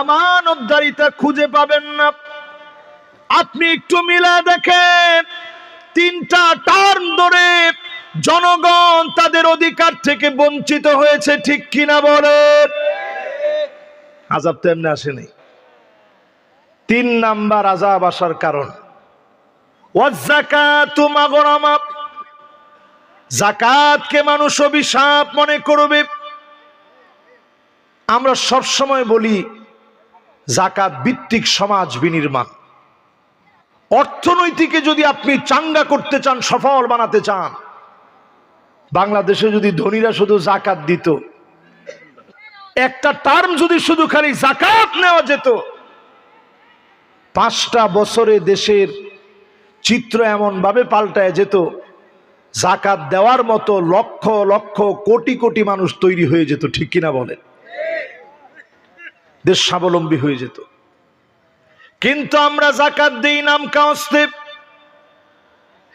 আমানতদারিতা খুঁজে পাবেন না। আপনি একটু মিলা দেখেন, তিনটা টার্ম ধরে জনগণ তাদের অধিকার থেকে বঞ্চিত হয়েছে, ঠিক কিনা বলেন আজাব তো এমনি আসেনি। তিন নাম্বার আজাব আসার কারণ জাকাতকে মানুষ অভিশাপ মনে করবে। আমরা সবসময় বলি জাকাত ভিত্তিক সমাজ বিনির্মাণ। অর্থনৈতিকে যদি আপনি চাঙ্গা করতে চান, সফল বানাতে চান, বাংলাদেশে যদি ধনীরা শুধু জাকাত দিত, একটা টার্ম যদি শুধু খালি জাকাত নেওয়া যেত, পাঁচটা বছরে দেশের চিত্র এমন ভাবে পাল্টায় যেত, জাকাত দেওয়ার মতো লক্ষ লক্ষ কোটি কোটি মানুষ তৈরি হয়ে যেত, ঠিক কিনা বলেন? দেশ স্বাবলম্বী হয়ে যেত। কিন্তু আমরা জাকাত দেই, নাম কাস্তে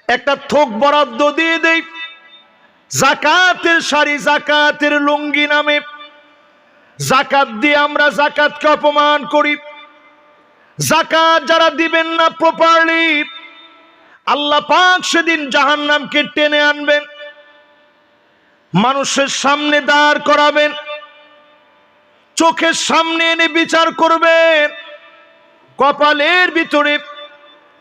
একটা থোক বরাদ্দ দিয়ে দেই, জাকাতের শাড়ি জাকাতের লুঙ্গি নামে, জাকাত দিয়ে আমরা জাকাতকে অপমান করি। জাকাত যারা দিবেন না প্রপারলি আল্লাহ পাক সেদিন জাহান্নামকে টেনে আনবেন, মানুষের সামনে দাঁড় করাবেন। চোখের সামনে এনে বিচার করবেন। কপালের ভিতরে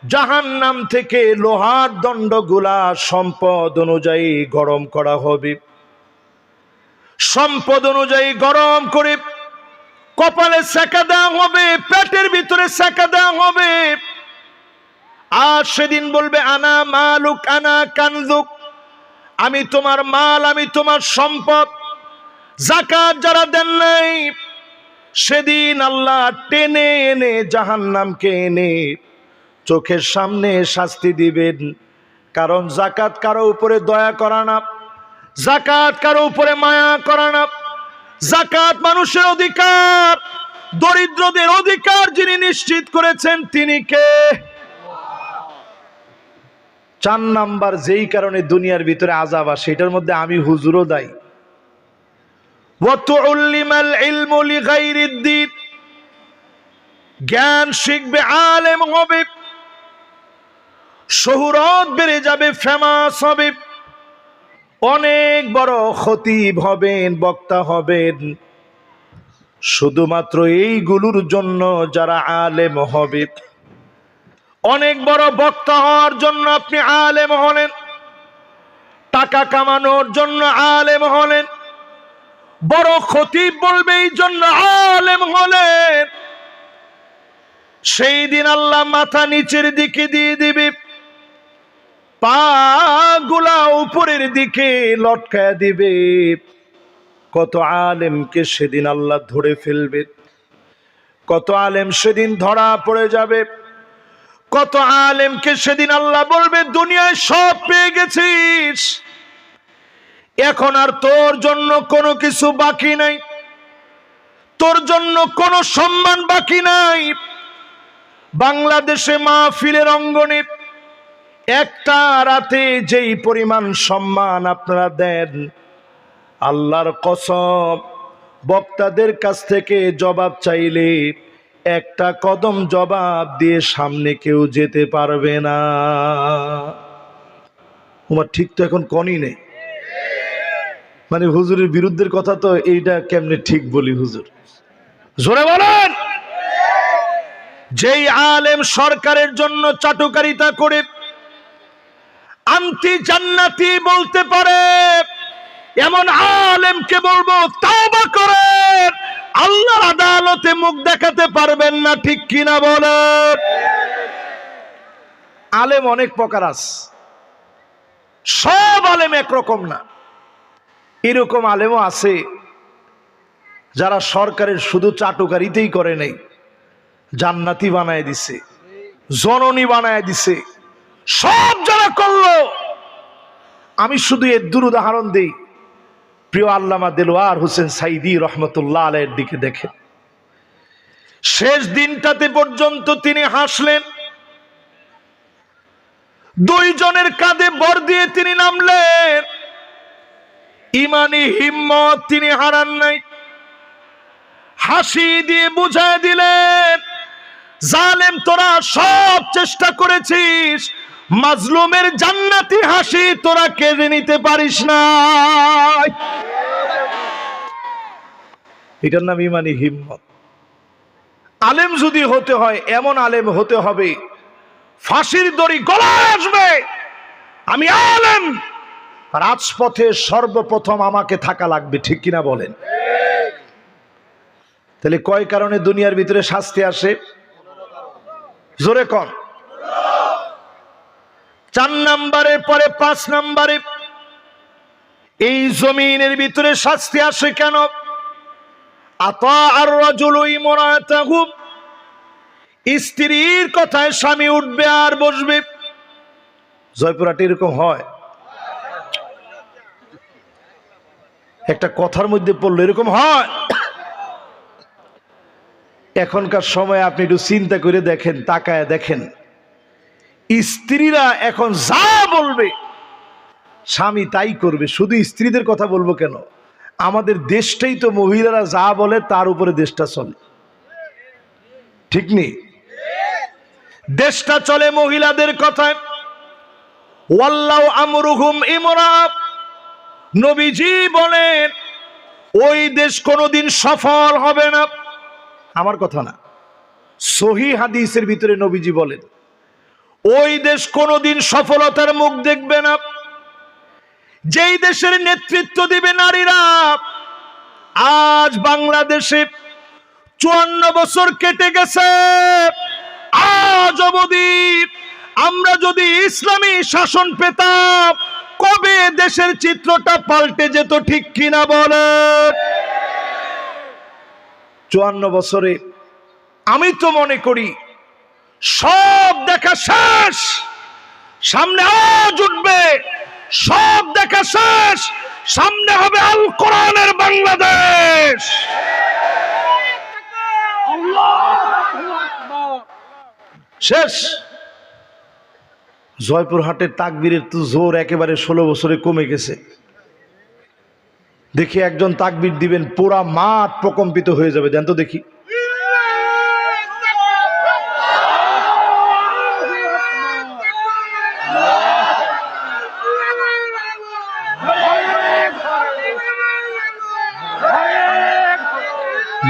জাহান্নাম থেকে লোহার দণ্ডগুলা সম্পদ অনুযায়ী গরম করা হবে। সম্পদ অনুযায়ী গরম করে কপালে সেকা দেওয়া হবে, পেটের ভিতরে সেকা দেওয়া হবে। আর সেদিন বলবে, আনা মালুক, আনা কানজুক। আমি তোমার মাল, আমি তোমার সম্পদ। জাকাত যারা দেন নাই, সেদিন আল্লাহ টেনে এনে জাহান্নামকে এনে চোখের সামনে শাস্তি দিবেন। কারণ জাকাত কারও উপরে দয়া করা না জাকাত কারও উপরে মায়া করা না। জাকাত মানুষের অধিকার, দরিদ্রদের অধিকার যিনি নিশ্চিত করেছেন তিনি কে? চার নাম্বার যেই কারণে দুনিয়ার ভিতরে আজাব আসে, এটার মধ্যে আমি হুজুরও দায়ী। জ্ঞান শিখবে আলেম হবে। শহুরত বেড়ে যাবে ফেমাস হবে। অনেক বড় খতিব হবেন, বক্তা হবেন। শুধুমাত্র এইগুলোর জন্য যারা আলেম হবে। অনেক বড় বক্তা হওয়ার জন্য আপনি আলেম হলেন। টাকা কামানোর জন্য আলেম হলেন। বড় খতিব বলবে এই জন্য আলেম হলেন। সেই দিন আল্লাহ মাথা নিচের দিকে দিয়ে দিবে। পা গুলা উপরের দিকে লটকায় দিবে। কত আলেমকে সেদিন আল্লাহ ধরে ফেলবে। কত আলেম সেদিন ধরা পড়ে যাবে। কত আলেমকে সেদিন আল্লাহ বলবে, দুনিয়ায় সব পেয়ে গেছিস। এখন আর তোর জন্য কোনো কিছু বাকি নাই। তোর জন্য কোনো সম্মান বাকি নাই। বাংলাদেশে মাহফিলের অঙ্গনে একটা রাতে যেই পরিমাণ সম্মান আপনারা দেন, আল্লাহর কসম, বক্তাদের কাছ থেকে জবাব চাইলে একটা কদম জবাব দিয়ে সামনে কেউ যেতে পারবে না। তোমার ঠিক তো এখন কনই নেই। মানে হুজুরের বিরুদ্ধের কথা তো এইটা কেমনে ঠিক বলি হুজুর? জোরে বলেন। যেই আলেম সরকারের জন্য চাটুকারিতা করে আন্তি জান্নাতি বলতে পারে, এমন আলেমকে বলব, তাওবা করেন আল্লাহর আদালতে মুখ দেখাতে পারবেন না, ঠিক কিনা বলেন। আলেম অনেক প্রকার আছে। সব আলেম একরকম না। এরকম আলেমও আছে যারা সরকারের শুধু চাটুকারিতেই করে নেই, জান্নাতি বানায় দিছে, জননী বানায় দিছে, সব যারা করল। আমি শুধু এর দূর উদাহরণ দিই। প্রিয় আল্লামা দেলোয়ার হোসেন সাইদি রহমতুল্লাহ আলের দিকে দেখেন। শেষ দিনটাতে পর্যন্ত তিনি হাসলেন। দুইজনের কাঁধে বর দিয়ে তিনি নামলেন। ইমানি হিম্মত তিনি হারান নাই। হাসি দিয়ে বুঝায় দিলেন, জালেম, তোরা সব চেষ্টা করেছিস। মাজলুমের জান্নাতি হাসি তোরা কেড়ে নিতে পারিস না। এটার নাম ইমানি হিম্মত। আলেম যদি হতে হয়, এমন আলেম হতে হবে, ফাঁসির দড়ি গলায় আসবে, আমি আলেম। রাজপথে সর্বপ্রথম আমাকে থাকা লাগবে, ঠিক কিনা বলেন? তাহলে কয় কারণে দুনিয়ার ভিতরে শাস্তি আসে? জোরে কন। চার নাম্বারের পরে পাঁচ নাম্বারে, এই জমিনের ভিতরে শাস্তি আসে কেন? আর স্ত্রীর কথায় স্বামী উঠবে আর বসবে। জয়পুরাটি এরকম হয়? একটা কথার মধ্যে পড়ল এরকম হয়। এখনকার সময় আপনি একটু চিন্তা করে দেখেন, তাকায় দেখেন। স্ত্রীরা এখন যা বলবে, স্বামী তাই করবে। শুধু স্ত্রীদের কথা বলব কেন? আমাদের দেশটাই তো মহিলারা যা বলে তার উপরে দেশটা চলে। ঠিক নেই দেশটা চলে মহিলাদের কথায়। ওয়াল্লাহ আমরুহুম ইমরা নবীজি বলেন, ওই দেশ কোনোদিন সফল হবে না। আমার কথা না। সহি হাদিসের ভিতরে নবীজি বলেন, ওই দেশ কোনোদিন সফলতার মুখ দেখবে না। যেই দেশের নেতৃত্ব দিবে নারীরা, আজ বাংলাদেশে চুয়ান্ন বছর কেটে গেছে। আজ অবধি আমরা যদি ইসলামী শাসন পেতাম কবে দেশের চিত্রটা পাল্টে যেত ঠিক কিনা বলে চুয়ান্ন বছরে। আমি তো মনে করি সব দেখা শেষ সামনে আজ উঠবে সব দেখা শেষ সামনে হবে আল কোরআনের বাংলাদেশ। শেষ। জয়পুরহাটের তাকবীরের তো জোর একেবারে ষোলো বছরে কমে গেছে। দেখি একজন তাকবির দিবেন পুরা মাঠ প্রকম্পিত হয়ে যাবে। দেন তো দেখি।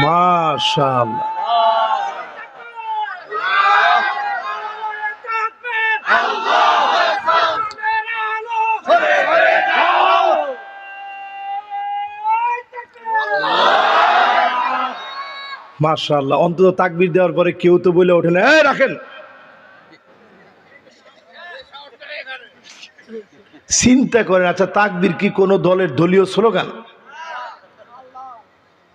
মাশাআল্লাহ। মাশাআল্লাহ, অন্তত তাকবির দেওয়ার পরে কেউ তো বলে ওঠে না। রাখেন। চিন্তা করেন আচ্ছা তাকবির কি কোনো দলের দলীয় স্লোগান?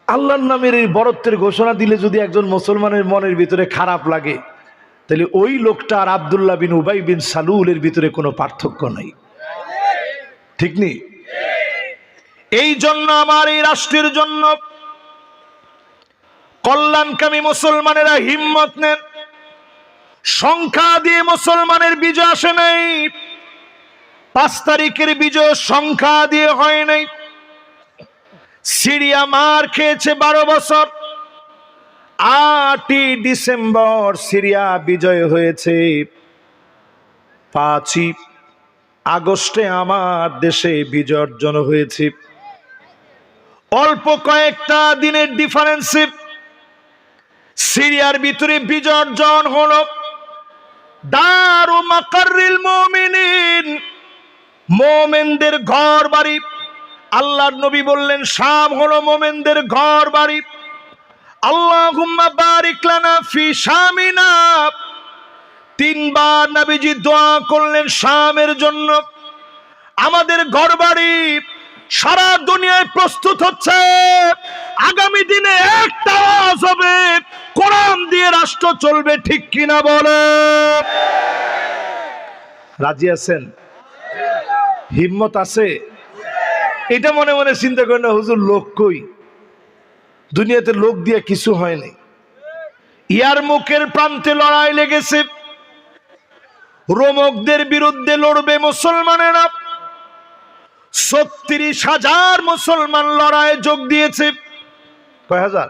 আল্লাহর নামের এই বরত্বের ঘোষণা দিলে যদি একজন মুসলমানের মনের ভিতরে খারাপ লাগে, তাহলে ওই লোকটা আর আবদুল্লাহ বিন উবাই বিন সালুলের ভিতরে কোনো পার্থক্য নাই। ঠিক নেই এই জন্য আমার এই রাষ্ট্রের জন্য কল্যাণকামী মুসলমানেরা হিম্মত নেন। সংখ্যা দিয়ে মুসলমানের বিজয় আসে নাই। পাঁচ তারিখের বিজয় সংখ্যা দিয়ে হয় নাই। সিরিয়া মার খেয়েছে বারো বছর। আটই ডিসেম্বর সিরিয়া বিজয় হয়েছে। পাঁচই আগস্টে আমার দেশে বিজয় অর্জন হয়েছে। অল্প কয়েকটা দিনের ডিফারেন্সে সিরিয়ার ভিতরে বিজয় অর্জন হলো। দারু মাকারিল মুমিনিন। মোমেনদের ঘর বাড়ি আল্লাহর নবী বললেন শাম হলো মোমেনদের ঘর বাড়ি আল্লাহুম্মা বারিক লানা ফি শামিনা। তিনবার নবীজি দোয়া করলেন শামের জন্য। আমাদের ঘর বাড়ি সারা দুনিয়ায় প্রস্তুত হচ্ছে। আগামী দিনে একটা আওয়াজ হবে। কোরআন দিয়ে রাষ্ট্র চলবে ঠিক কিনা বলে। রাজি আছেন? হিম্মত আছে? এটা মনে মনে চিন্তা করেন না, হুজুর, লোক কই? দুনিয়াতে লোক দিয়ে কিছু হয়নি ইয়ার মুখের প্রান্তে লড়াই লেগেছে। রোমকদের বিরুদ্ধে লড়বে মুসলমানেরা। ছত্রিশ হাজার মুসলমান লড়াইয়ে যোগ দিয়েছে। কয় হাজার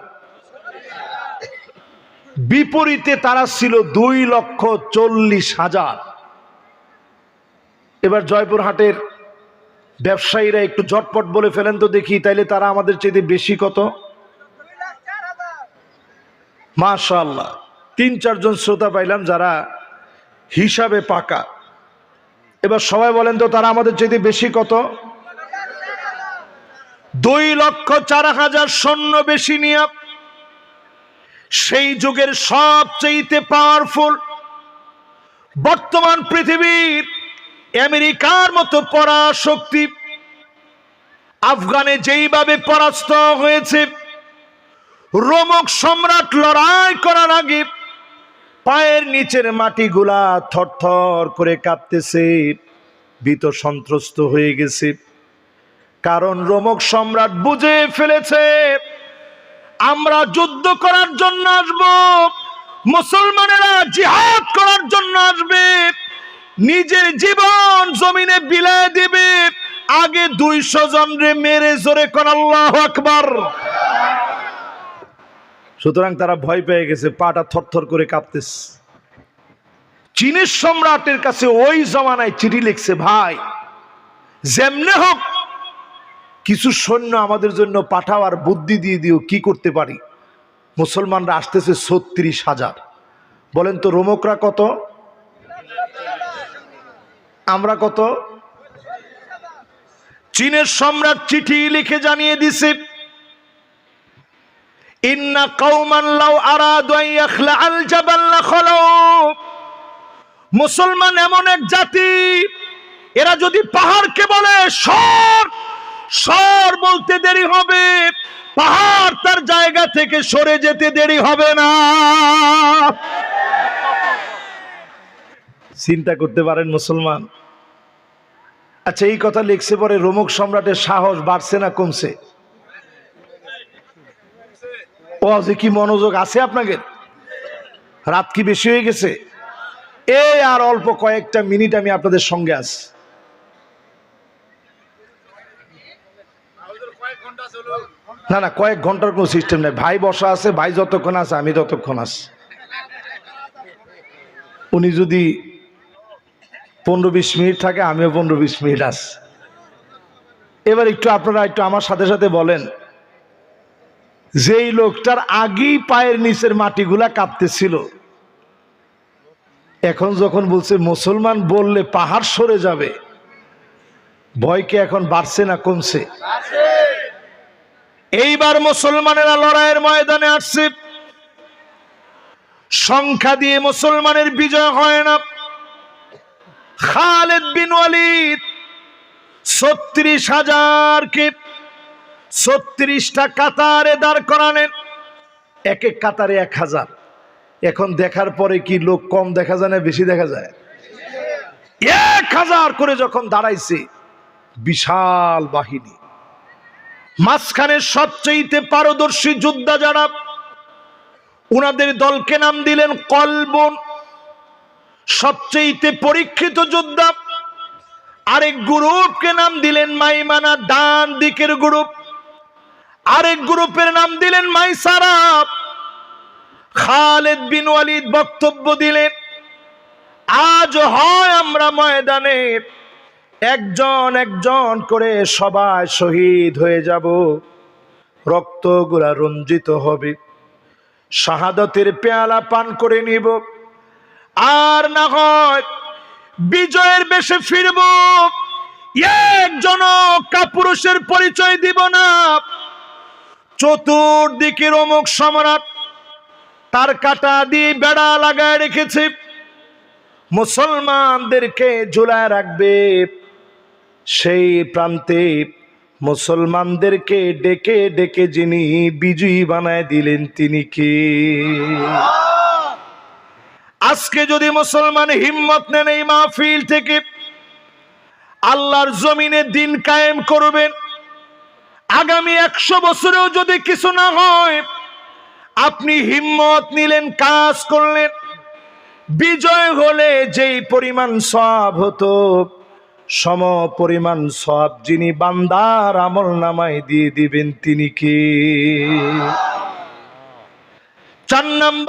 বিপরীতে তারা ছিল দুই লক্ষ চল্লিশ হাজার। এবার জয়পুরহাটের ব্যবসায়ীরা একটু ঝটপট বলে ফেলেন তো দেখি তাইলে তারা আমাদের চেয়ে বেশি কত? মাশাল্লাহ তিন চারজন শ্রোতা পাইলাম যারা হিসাবে পাকা। এবার সবাই বলেন তো তারা আমাদের চেয়ে বেশি কত? দুই লক্ষ চার হাজার সৈন্য বেশি নিয়ে, সেই যুগের সবচেয়ে পাওয়ারফুল বর্তমান পৃথিবীর আমেরিকার মতো পরাশক্তি, আফগানে যেইভাবে পরাস্ত হয়েছে, রোমক সম্রাট লড়াই করার আগে পায়ের নিচের মাটিগুলা থরথর করে কাঁপতেছে, ভীত সন্ত্রস্ত হয়ে গেছে। কারণ রোমক সম্রাট বুঝে ফেলেছে, আমরা যুদ্ধ করার জন্য আসব, মুসলমানেরা জিহাদ করার জন্য আসবে, নিজের জীবন জমিনে বিলায় দিবে, আগে দুইশো জন রে মেরে জোরে কর, আল্লাহ আকবার। সুতরাং তারা ভয় পেয়ে গেছে, পাটা থরথর করে কাঁপতেছে। চীনের সম্রাটের কাছে ওই জমানায় চিঠি লিখছে, ভাই, যেমনে হোক কিছু সৈন্য আমাদের জন্য পাঠাও আর বুদ্ধি দিয়ে দিও, কি করতে পারি? মুসলমানরা আসতেছে ছত্রিশ হাজার। বলেন তো, রোমকরা কত? আমরা কত? চীনের সম্রাট চিঠি লিখে জানিয়ে দিছে, ইন্না মুসলমান এমন এক জাতি, এরা যদি পাহাড়কে বলে, সর! সর বলতে দেরি হবে। পাহাড় তার জায়গা থেকে সরে যেতে দেরি হবে না। চিন্তা করতে পারেন মুসলমান? আচ্ছা এই কথা লিখছে পরে রোমক সম্রাটের সাহস বাড়ছে না কমছে? ও যে কি মনোযোগ আছে আপনাদের? রাত কি বেশি হয়ে গেছে? এই আর অল্প কয়েকটা মিনিট আমি আপনাদের সঙ্গে আছি। না না, কয়েক ঘণ্টার কোনো সিস্টেম নেই। ভাই বসা আছে, ভাই যতক্ষণ আছে, আমি ততক্ষণ আছি। উনি যদি পনেরো বিশ মিনিট থাকে, আমিও পনেরো বিশ মিনিট আছি। এবার একটু আপনারা একটু আমার সাথে সাথে বলেন, যেই লোকটার আগেই পায়ের নিচের মাটিগুলা কাঁপতেছিল, এখন যখন বলছে, মুসলমান বললে পাহাড় সরে যাবে ভয়কে এখন বাড়ছে না কমছে? এইবার মুসলমানেরা লড়াইয়ের ময়দানে আসছে। সংখ্যা দিয়ে মুসলমানের বিজয় হয় না। খালেদ বিন ওয়ালিদ ছত্রিশ হাজারকে ছত্রিশটা কাতারে দাঁড় করালেন এক এক কাতারে এক হাজার। এখন দেখার পরে কি লোক কম দেখা যায় না বেশি দেখা যায়? এক হাজার করে যখন দাঁড়াইছে, বিশাল বাহিনী। মাঝখানে সবচেয়ে পারদর্শী যোদ্ধা যারা, উনাদের দলকে নাম দিলেন কলবন। সবচেয়ে পরীক্ষিত যোদ্ধা, আরেক গ্রুপকে নাম দিলেন মাইমানা, ডান দিকের গ্রুপ। আরেক গ্রুপের নাম দিলেন মাইসারা। খালেদ বিন ওয়ালিদ বক্তব্য দিলেন, আজ হয় আমরা ময়দানে। একজন একজন করে সবাই শহীদ হয়ে যাব। রক্তগুলা রঞ্জিত হবে। শাহাদতের পেয়ালা পান করে নিব। আর না হয় বিজয়ের বেশে ফিরব। একজন কাপুরুষের পরিচয় দিব না। চতুর্দিকের অমুক সম্রাট তার কাটা দিয়ে বেড়া লাগায় রেখেছে। মুসলমানদেরকে ঝুলায় রাখবে। সেই প্রান্তে মুসলমানদেরকে ডেকে ডেকে যিনি বিজয়ী বানায় দিলেন তিনি কে? আজকে যদি মুসলমান হিম্মত নেন এই মাহফিল থেকে, আল্লাহর জমিনে দিন কায়েম করবেন। আগামী একশো বছরেও যদি কিছু না হয়, আপনি হিম্মত নিলেন, কাজ করলেন। বিজয় হলে যেই পরিমাণ সব হতো সম পরিমাণ সব যিনি বান্দার আমল নামায় দিয়ে দিবেন তিনি কে? চার নাম্বার